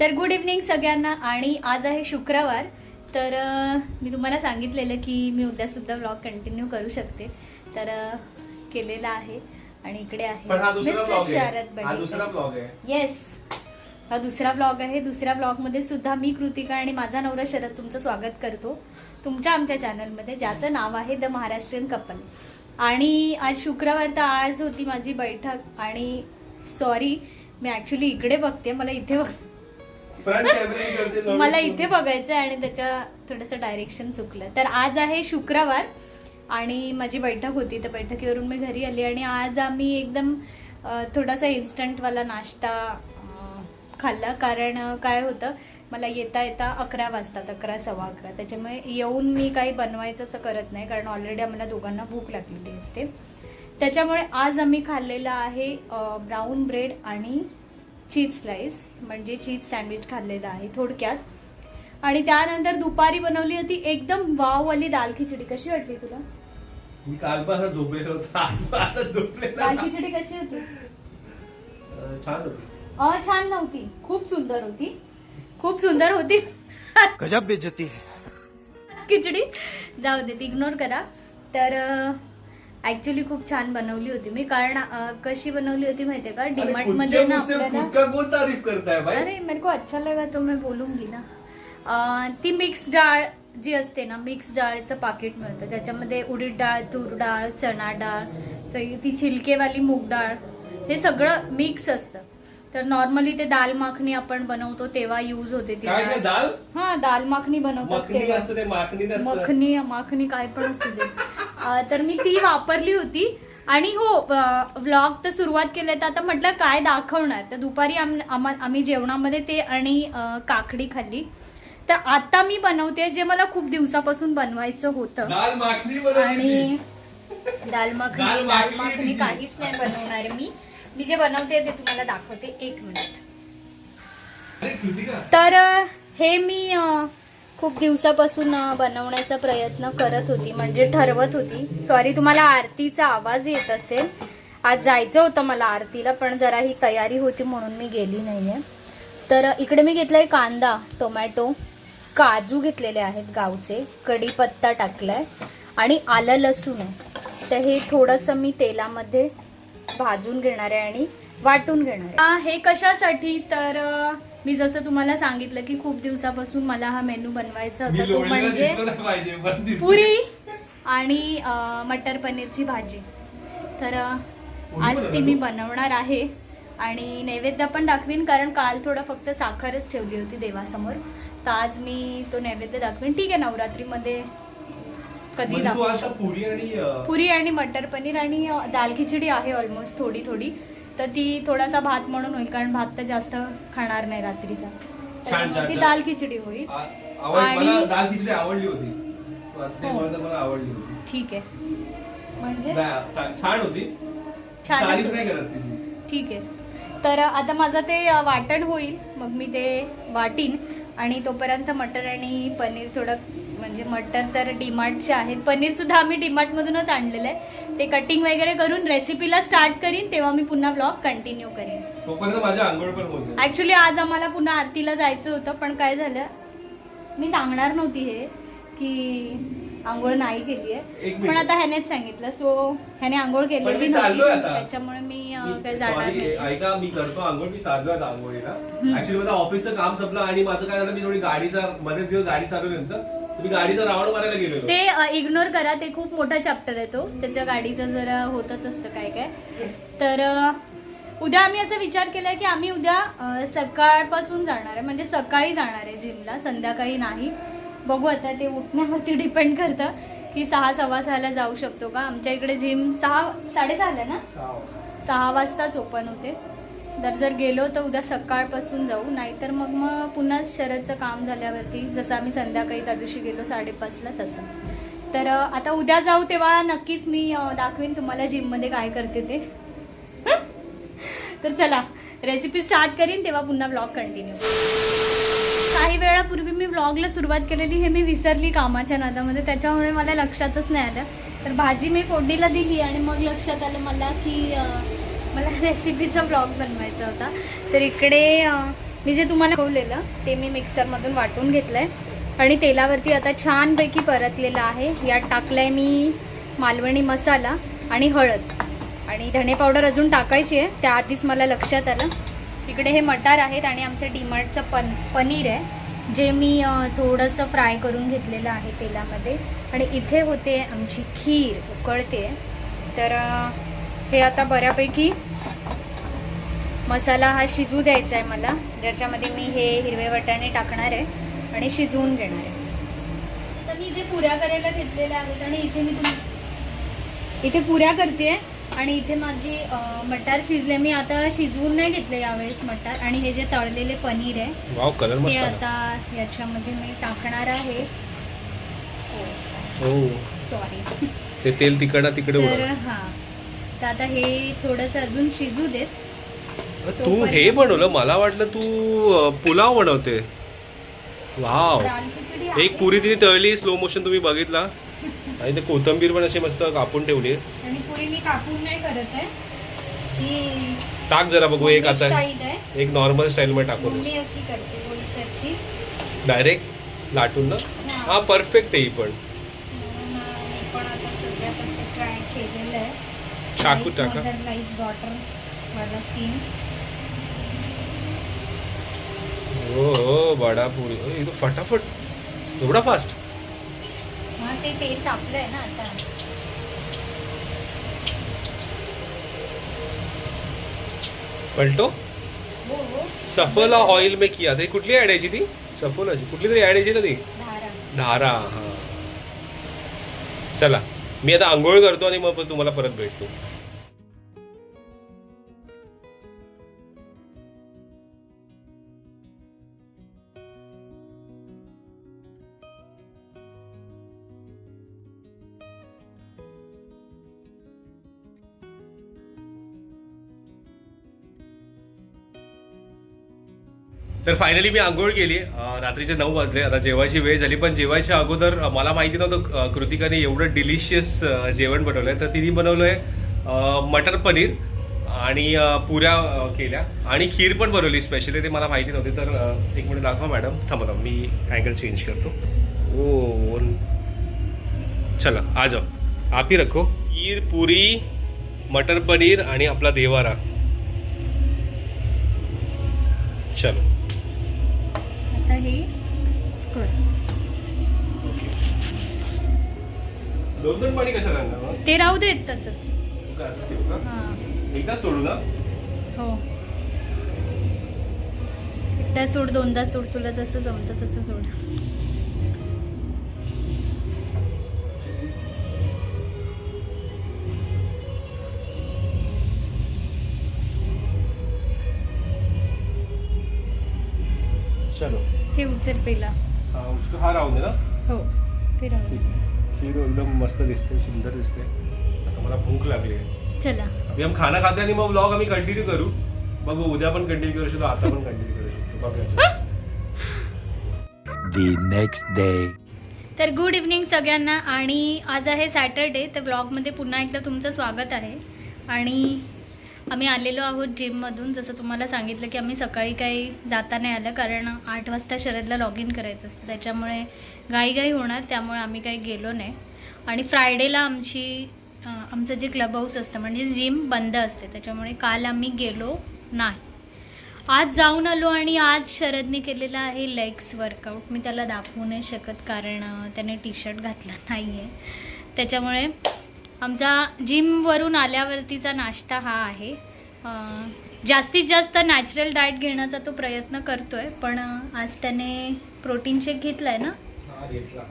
तर good evening सगळ्यांना आणि आज आहे शुक्रवार. तर मी तुम्हाला सांगितलेलं की मी उद्यासुद्धा व्लॉग कंटिन्यू करू शकते. तर केलेला आहे आणि इकडे आहे हा. ब्लॉग हा ब्लॉग येस हा दुसरा ब्लॉग आहे. दुसऱ्या ब्लॉगमध्ये सुद्धा मी कृतिका आणि माझा नवरा शरद तुमचं स्वागत करतो. तुमच्या आमच्या चॅनलमध्ये ज्याचं नाव आहे द महाराष्ट्रीयन कपल आणि आज शुक्रवार तर आज होती माझी बैठक आणि सॉरी मी ॲक्च्युली इकडे बघते मला इथे बघ मला इथे बघायचं आहे आणि त्याच्या थोडंसं डायरेक्शन चुकलं. तर आज आहे शुक्रवार आणि माझी बैठक होती. तर बैठकीवरून मी घरी आली आणि आज आम्ही एकदम थोडासा इन्स्टंटवाला नाश्ता खाल्ला. कारण काय होतं मला येता येता अकरा वाजतात अकरा सव्वा अकरा. त्याच्यामुळे येऊन मी काही बनवायचं असं करत नाही कारण ऑलरेडी आम्हाला दोघांना भूक लागलेली असते. त्याच्यामुळे आज आम्ही खाल्लेलं आहे ब्राऊन ब्रेड आणि चीज स्लाइस म्हणजे चीज सँडविच खाल्लेलं आहे थोडक्यात. आणि त्यानंतर दुपारी बनवली होती एकदम वाववाली दाल खिचडी. कशी वाटली तुला? मी कालपासून झोपलेलो होतो. दाल. खिचडी कशी होती? अं, छान होती. अ छान नव्हती. खूप सुंदर होती. खूप सुंदर होती. गजब बेइज्जती है. खिचडी. जाऊ देत इग्नोर करा. तर ऍक्च्युली खूप छान बनवली होती. मी कारण अ, कशी बनवली होती माहितीये का? डीमार्टमध्ये ना आपल्याला तारीफ भाई? अरे मेरे को अच्छा लगा तो मैं बोलूंगी ना. अं, ती मिक्स डाळ जी असते ना मिक्स डाळचं पाकिट मिळतं. त्याच्यामध्ये उडीद डाळ तूर डाळ चणा डाळ तर ती छिलकेवाली मूग डाळ हे सगळं मिक्स असतं. तर नॉर्मली ते दाल माखणी आपण बनवतो तेव्हा यूज होते ती काय काय डाळ. दाल? हा दाल माखणी बनवतात मखनी तेव्हा. असतं ते माखणी नसतं. मखनी माखनी काय पण असू दे. अं, तर मी ती वापरली होती. आणि हो व्लॉग तर सुरुवात केलं तर आता म्हटलं काय दाखवणार? तर दुपारी आम- आम्हा- आम्ही जेवणामध्ये ते आणि काकडी खाल्ली. तर आता मी बनवते जे मला खूप दिवसापासून बनवायचं होतं. आणि. दाल मखनी दाल माखनी. काहीच नाही बनवणार मी. मी जे बनवते ते तुम्हाला दाखवते. एक मिनिट. तर हे मी खूप दिवसापासून बनवण्याचा प्रयत्न करत होती म्हणजे ठरवत होती. सॉरी तुम्हाला आरतीचा आवाज येत असेल. आज जायचं होतं मला आरतीला पण जरा ही तयारी होती म्हणून मी गेली नाहीये. तर इकडे मी घेतलाय कांदा टोमॅटो काजू घेतलेले आहेत गावचे कढीपत्ता टाकलाय आणि आलं लसूण आहे. तर हे थोडंसं मी तेलामध्ये भाजून घेणार आहे आणि वाटून घेणार आहे. हे कशासाठी? तर मी जसं तुम्हाला सांगितलं की खूप दिवसापासून मला हा मेनू बनवायचा होता तो म्हणजे. पुरी आणि मटर पनीरची भाजी तर आज ती मी? बनवणार आहे आणि नैवेद्य पण दाखवीन कारण काल थोडं फक्त साखरच ठेवली होती देवासमोर तर आज मी तो नैवेद्य दाखवीन ठीक आहे नवरात्रीमध्ये कधी म्हणजे पुरी आणि मटर पनीर आणि दाल खिचडी आहे ऑलमोस्ट थोडी थोडी तर ती थोडासा भात म्हणून होईल कारण भात तर जास्त खाणार नाही रात्रीचा. छान, ती छान. दाल खिचडी होईल. आ- आवड आणि- मला दाल खिचडी आवडली होती. तू आता ते हो. मला आवडली होती. ठीक आहे. म्हणजे? नाही, छान- छान होती. छानच तारीफ होती. नाही करत तिची. ठीक आहे. तर आता माझं ते अ, वाटण होईल. मग मी ते वाटीन आणि तोपर्यंत मटर आणि पनीर थोडं म्हणजे मटर तर डीमार्टचे आहेत. पनीर सुद्धा आम्ही डीमार्टमधूनच आणलेलं आहे. ते कटिंग वगैरे करून रेसिपीला स्टार्ट करीन तेव्हा मी पुन्हा ब्लॉग कंटिन्यू करीन. ऍक्च्युली आज आम्हाला पुन्हा आरतीला जायचं होतं पण काय झालं? मी सांगणार नव्हती हे की आंघोळ नाही केली आहे. पण आता ह्यानेच सांगितलं. सो ह्याने आंघोळ आता. त्याच्यामुळे मी काही जाणार ऐका मी करतो आंघोळ मी चाललोय आता आंघोळीला. ऍक्च्युली माझं ऑफिसचं काम संपलं आणि माझं काय झालं मी थोडी गाडीचा मध्ये दिवस गाडी चालवली नंतर. गाडीचा मारायला गेलेलो. ते इग्नोर करा ते खूप मोठा चॅप्टर आहे तो. त्याच्या गाडीचं जरा होतच असतं काय काय. तर अ, उद्या आम्ही असा विचार केलाय की आम्ही उद्या अ, सकाळपासून जाणार आहे. म्हणजे सकाळी जाणार आहे जिमला संध्याकाळी नाही. बघू आता ते उठण्यावरती डिपेंड करतं की सहा सव्वा सहाला जाऊ शकतो का? आमच्या इकडे जिम सहा साडेसहाला ना. सहा वाजताच ओपन होते. जर जर गेलो तर उद्या सकाळपासून जाऊ नाहीतर मग मग पुन्हा शरदचं काम झाल्यावरती जसं आम्ही संध्याकाळी त्या दिवशी गेलो साडेपाचला तसं. तर आता उद्या जाऊ तेव्हा नक्कीच मी दाखवीन तुम्हाला जिममध्ये काय करते ते. तर चला रेसिपी स्टार्ट करीन तेव्हा पुन्हा ब्लॉग कंटिन्यू काही वेळापूर्वी मी ब्लॉगला सुरुवात केलेली हे मी विसरली कामाच्या नादामध्ये त्याच्यामुळे मला लक्षातच नाही आलं. तर भाजी मी फोडणीला दिली आणि मग लक्षात आलं मला की मला रेसिपीचा ब्लॉग बनवायचा होता. तर इकडे मी जे तुम्हाला खवलेलं ते मी मिक्सरमधून वाटून घेतलं आहे आणि तेलावरती आता छानपैकी परतलेलं आहे. यात टाकलं आहे मी मालवणी मसाला आणि हळद. आणि धणे पावडर अजून टाकायची आहे. त्याआधीच मला लक्षात आलं. इकडे हे मटार आहेत आणि आमचं डीमार्टचं पन पनीर आहे. जे मी थोडंसं फ्राय करून घेतलेलं आहे तेलामध्ये. आणि इथे होते आमची खीर उकळते. तर हे आता बऱ्यापैकी मसाला हा शिजू द्यायचा आहे मला. ज्याच्यामध्ये मी हे हिरवे वाटाणे टाकणार आहे आणि शिजवून घेणार आहे. तर मी इथे पुऱ्या करायला घेतलेल्या आहेत आणि इथे मी तुम इथे पुऱ्या करते आणि इथे माझी मटार शिजले मी आता शिजवून नाही घेतले यावेळेस मटार आणि हे जे तळलेले पनीर आहे ते आता याच्यामध्ये मी टाकणार आहे. हो. सॉरी ते तेल तिकडं तिकडे तर हां. तर आता हे थोडंसं अजून शिजू देत. तू हे बनवलं मला वाटलं तू पुलाव बनवते. वाव. एक पुरी तिने तळली स्लो मोशन तुम्ही बघितला. आणि ते कोथंबीर पण अशी मस्त कापून ठेवली. आणि पुरी मी कापून नाही करत आहे. ही टाक जरा बघू एक आता. एक नॉर्मल स्टाईल मध्ये टाकून. अशी करते डायरेक्ट लाटून ना. हा. हा परफेक्ट आहे ही पण म्हणून मी पण आता सध्या तसं ट्राय केलेलं आहे चाकू टाका. लाईफ डॉटर वाला सीन हो हो बडा पुरी फटाफट. एवढा फास्ट हा ते तेल तापलंय ना आता. पलटो? हो हो. सफोला ऑइल में किया. ते कुठली ऍड यायची ती? सफोलाची कुठली तरी ऍड यायची ना ती? धारा. धारा हा. चला. मी आता आंघोळ करतो आणि मग तुम्हाला परत भेटतो. तर फायनली मी आंघोळ केली. रात्रीचे नऊ वाजले. आता जेवायची वेळ झाली पण जेवायच्या अगोदर मला माहिती नव्हतं कृतिकाने एवढं डिलिशियस जेवण बनवलंय. तर तिने बनवलंय आहे मटर पनीर आणि पुऱ्या केल्या. आणि खीर पण बनवली स्पेशली ते मला माहिती नव्हती. तर एक मिनिट दाखवा मॅडम थांबा थांब. मी अँगल चेंज करतो. ओ चला आ जाओ आप ही रखो. खीर पुरी मटर पनीर आणि आपला देवारा. चलो. हे कर. दोन दोन पाणी मग? ते राहू देत तसंच. तू काय असंच ठेवू का? हां. एकदा सोडू ना. हो. एकदा सोड दोनदा सोड तुला जसं जमतं तसं सोड. ते उचल पहिला. हा उसको हा राहून दे ना. हो ते राहू दे. ठीक आहे. खीर एकदम मस्त दिसते सुंदर दिसते. आता मला भूक लागली आहे. चला. अभी हम खाना खाते आणि मग ब्लॉग आम्ही कंटिन्यू करू. बघू उद्या पण कंटिन्यू करू शकतो आता पण कंटिन्यू करू शकतो. बघायचं. The next day. तर गुड इव्हनिंग सगळ्यांना. आणि आज आहे सॅटरडे तर ब्लॉगमध्ये पुन्हा एकदा तुमचं स्वागत आहे. आणि आम्ही आलेलो आहोत जिममधून. जसं तुम्हाला सांगितलं की आम्ही सकाळी काही जाता नाही आलं कारण आठ वाजता शरदला लॉग इन करायचं असतं. त्याच्यामुळे घाईघाई होणार त्यामुळे आम्ही काही गेलो नाही. आणि फ्रायडेला आमची आमचं जे क्लब हाऊस असतं म्हणजे जिम बंद असते. त्याच्यामुळे काल आम्ही गेलो नाही. आज जाऊन आलो आणि आज शरदने केलेलं आहे लेग्स वर्कआउट मी त्याला दाखवू नाही शकत कारण त्याने टी शर्ट घातला नाही आहे त्याच्यामुळे आमचा जिमवरून आल्यावरतीचा नाश्ता हा आहे. जास्तीत जास्त नॅचरल डाएट घेण्याचा तो प्रयत्न करतो आहे पण आज त्याने प्रोटीन शेक घेतला आहे ना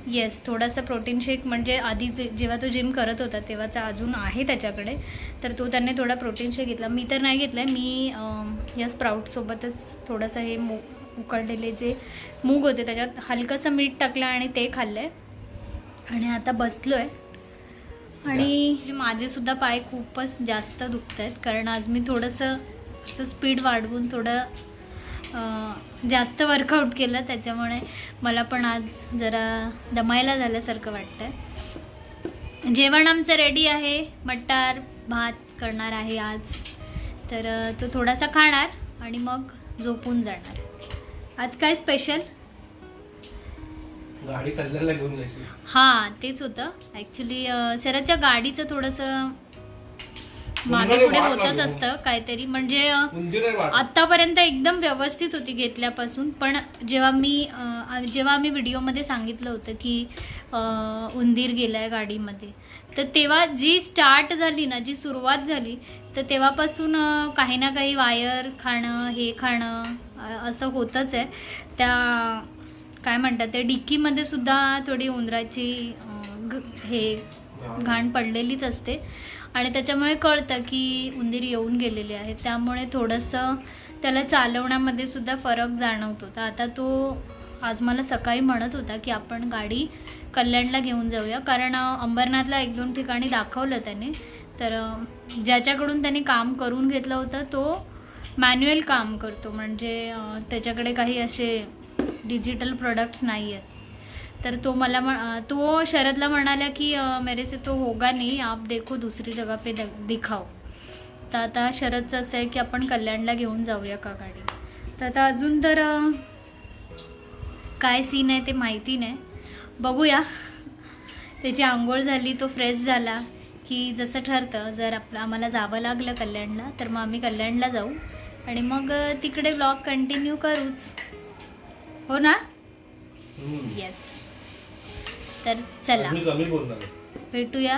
येस थोडासा प्रोटीन शेक म्हणजे आधी जे- जेव्हा तो जिम करत होता तेव्हाचा अजून आहे त्याच्याकडे. तर तो त्याने थोडा प्रोटीन शेक घेतला. मी तर नाही घेतला आहे मी या स्प्राऊटसोबतच थोडंसं हे मू उकडलेले जे मूग होते त्याच्यात हलकंसं मीठ टाकलं आणि ते खाल्लं आहे आणि आता बसलो आहे आणि माझे सुद्धा पाय खूपच जास्त दुखत आहेत कारण आज मी थोडंसं असं स्पीड वाढवून थोडं जास्त वर्कआउट केलं. त्याच्यामुळे मला पण आज जरा दमायला झाल्यासारखं वाटतं आहे जेवण आमचं रेडी आहे. मटार भात करणार आहे आज. तर तो थोडासा खाणार आणि मग झोपून जाणार. आज काय स्पेशल गाडी कल्याणला घेऊन जायची. हा तेच होतं. ऍक्च्युली शरदच्या गाडीचं थोडंसं मागे पुढे होतच. असतं काहीतरी. म्हणजे. आतापर्यंत एकदम व्यवस्थित होती घेतल्यापासून. पण जेव्हा मी जेव्हा आम्ही व्हिडिओमध्ये सांगितलं होतं की उंदीर गेलाय गाडीमध्ये तर तेव्हा जी स्टार्ट झाली ना जी सुरुवात झाली तर तेव्हापासून काही ना काही वायर खाणं हे खाणं असं होतच आहे. त्या काय म्हणतात ते डिक्कीमध्ये सुद्धा थोडी उंदराची ग- हे घाण पडलेलीच असते. आणि त्याच्यामुळे कळतं की उंदीर येऊन गेलेली आहे त्यामुळे थोडंसं त्याला चालवण्यामध्ये सुद्धा फरक जाणवतो. तर आता तो आज मला सकाळी म्हणत होता की आपण गाडी कल्याणला घेऊन जाऊया. कारण अंबरनाथला एक दोन ठिकाणी दाखवलं त्याने. तर ज्याच्याकडून त्याने काम करून घेतलं होतं तो मॅन्युअल काम करतो. म्हणजे त्याच्याकडे काही असे डिजिटल प्रोडक्ट्स नाही आहेत तर तो मला म्हण तो शरदला म्हणाला की मेरे से तो होगा नाही आप देखो दुसरी जगह पे दिखाओ. तर आता शरदचं असं आहे की आपण कल्याणला घेऊन जाऊया का गाडी. तर आता अजून तर काय सीन आहे ते माहिती नाही. बघूया. त्याची आंघोळ झाली तो फ्रेश झाला की जसं ठरतं जर आपलं आम्हाला जावं लागलं कल्याणला तर मग आम्ही कल्याणला जाऊ. आणि मग तिकडे ब्लॉग कंटिन्यू करूच. हो ना. येस तर चला. भेटूया.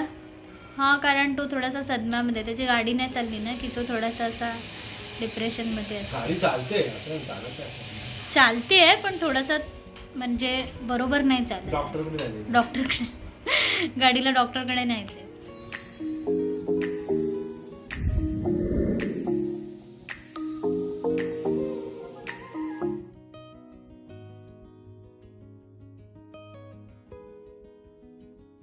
हां कारण तो थोडासा सदम्यामध्ये त्याची गाडी नाही चालली ना की तो थोडासा असा डिप्रेशनमध्ये चालते आहे. पण थोडासा म्हणजे बरोबर नाही चालत. डॉक्टरकडे गाडीला डॉक्टरकडे न्यायचं